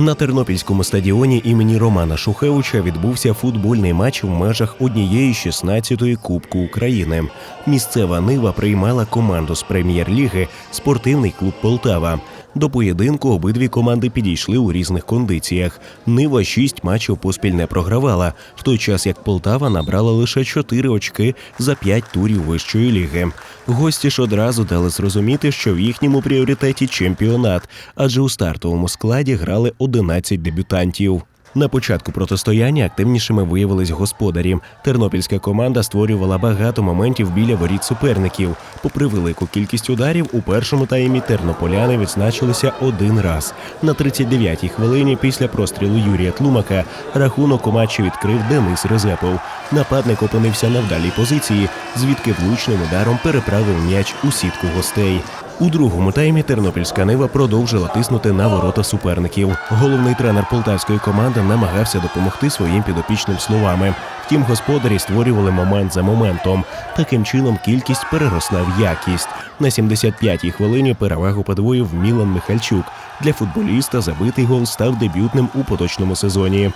На Тернопільському стадіоні імені Романа Шухевича відбувся футбольний матч в межах однієї 16-ї Кубку України. Місцева Нива приймала команду з прем'єр-ліги спортивний клуб Полтава. До поєдинку обидві команди підійшли у різних кондиціях. Нива шість матчів поспіль не програвала, в той час як Полтава набрала лише чотири очки за п'ять турів вищої ліги. Гості ж одразу дали зрозуміти, що в їхньому пріоритеті чемпіонат, адже у стартовому складі грали 11 дебютантів. На початку протистояння активнішими виявились господарі. Тернопільська команда створювала багато моментів біля воріт суперників. Попри велику кількість ударів, у першому таймі тернополяни відзначилися один раз. На 39-й хвилині після прострілу Юрія Тлумака рахунок у матчі відкрив Денис Резепов. Нападник опинився на вдалій позиції, звідки влучним ударом переправив м'яч у сітку гостей. У другому таймі тернопільська нива продовжила тиснути на ворота суперників. Головний тренер полтавської команди намагався допомогти своїм підопічним словами. Втім, господарі створювали момент за моментом. Таким чином кількість переросла в якість. На 75-й хвилині перевагу подвоїв Мілан Михальчук. Для футболіста забитий гол став дебютним у поточному сезоні.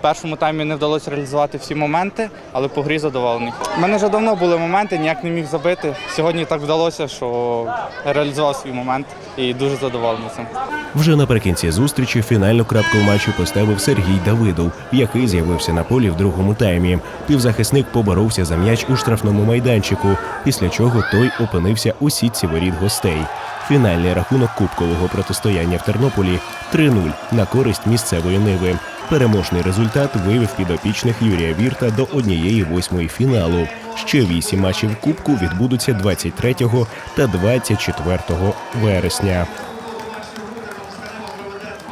Першому таймі не вдалося реалізувати всі моменти, але по грі задоволений. У мене вже давно були моменти, ніяк не міг забити. Сьогодні так вдалося, що реалізував свій момент і дуже задоволений цим. Вже наприкінці зустрічі фінальну крапку в матчі поставив Сергій Давидов, який з'явився на полі в другому таймі. Півзахисник поборовся за м'яч у штрафному майданчику, після чого той опинився у сітці воріт гостей. Фінальний рахунок кубкового протистояння в Тернополі 3-0 на користь місцевої ниви. Переможний результат вивів підопічних Юрія Вірта до однієї восьмої фіналу. Ще вісім матчів кубку відбудуться 23 та 24 вересня.